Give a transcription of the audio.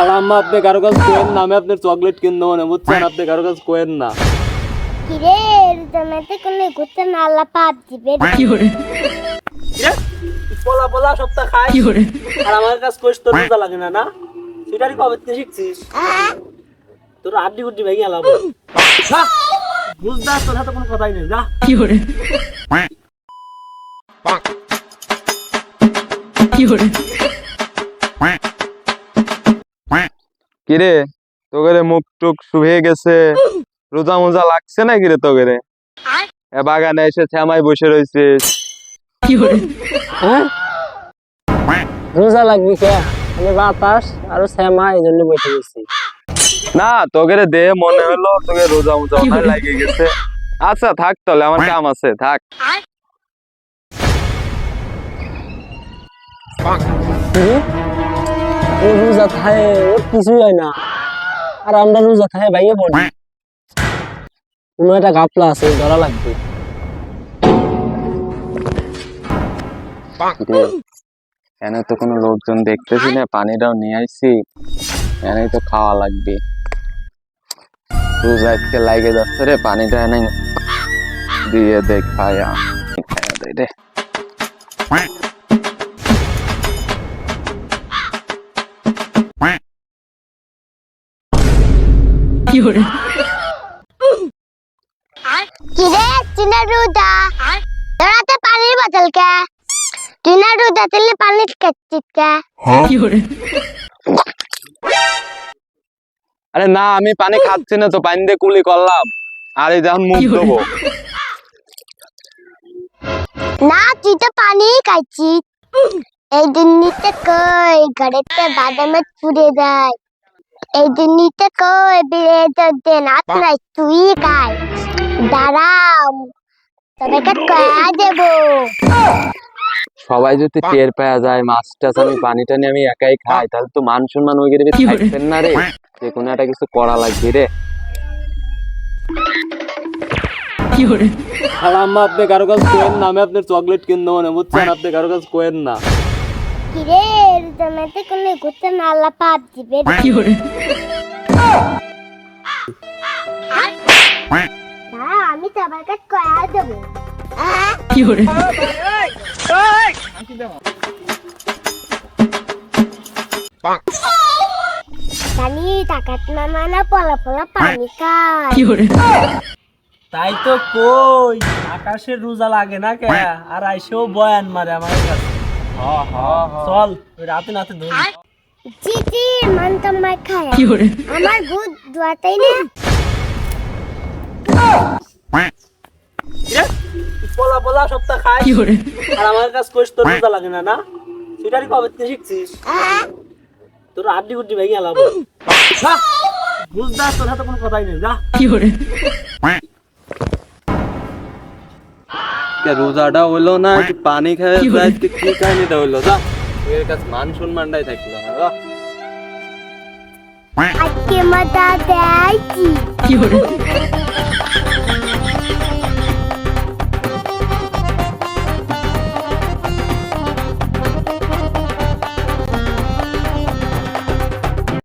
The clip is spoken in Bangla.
আর আম্মা আপনি কারও কাছে কোয়েন না? আমি আপনার চকলেট কিনবো না বুঝছেন? আপনি কারও কাছে কোয়েন না? কিরে জমিতে কোনো ঘুরতে না আল্লাহ পাপ দিবে পোলা পোলা সপ্তাহ খাই আর আমার কাছে কোষ তোর রোজা লাগে না না? সেটারই কবে থেকে শিখছিস? তোর আড্ডি গুড্ডি ভেঙে গেলাম বুঝদার তোর সাথে কোনো কথাই নেই যা। কিরে? তোকে মুখ টুক শুভে গেছে। রোজা মোজা লাগছে না কিরে তোকে এ বাগানে এসে শ্যামাই বসে রয়েছিস রোজা লাগবে কে? আমি বাতাস আর শ্যামা এই জন্য বসে গেছি না তোকে দে মনে হলো তোকে রোজা মোজা অনেক লাগে গেছে। আচ্ছা থাক তাহলে আমার কাম আছে থাক। রোজা খায়, ওর কিছুই হয় না। আর আমরা রোজা খায়, ভাইয়ে পড়ি কোনো একটা গাপলা আছে, ধরা লাগবে। এনে তো কোনো লোকজন দেখতেছি না, পানিটাও নিয়ে আইছি। এনেই তো খাওয়া লাগবে। রোজা আজকে লাগে যাচ্ছে রে, পানিটা এনে দিয়ে দে খায়া খায়া রে পানির বোতল কে তেলে পানি কে আরে না আমি পানি খাচ্ছি না তো পানি দিয়ে কুলি করলাম। আর এই যখন মুখ দেবো না তুই তো পানি খাচ্ছিস এই দিননিতে কই ঘরেতে বাদামে পুড়ে যায়। এই দিননিতে কই বিলে দে না নাই তুই খাই দাঁড়াও। তবে কাট কয়া দেবো? সবাই যদি টের পাওয়া যায় মাছ টাছ আমি পানি টানি আমি একাই খাই তাহলে তো মান সম্মান ওই গেলে থাকবেন না রে। যে কোনো একটা কিছু করা লাগবে রে। আর আম্মা আপনি কারও কাছে কোয়েন না আমি আপনার চকলেট কিনবো না বুঝছেন? আপনি কারও কাছে কোয়েন না। কিরে জমিতে কোনো পাপ দিবে আমি সবার কাছে কয়া দেবো। জানি টাকাত মামা না পলা পলা পানি খায়। তাই তো কই আকাশের রোজা লাগে না কে? আর আইসেও বয়ান মারে আমার কাছে। চল রাতে নাতে ধরি। জি জি মান তো মার খায়। আমার ভূত দুয়াতেই না? পোলা পোলা সপ্তাহ খাই আর আমার কাছে কোষ তোর রোজা লাগে না না? সেটারই কবে থেকে শিখছিস? তোর আড্ডি গুড্ডি ভেঙে গেলাম বুঝদার তোর সাথে কোনো কথাই নেই যা। রোজাটা হইল না কি পানি খেয়ে আজকে কি কাহিনীটা হইল যা। এর কাছে মান সম্মানটাই থাকল না যা। আজকে মজা দেয় কি?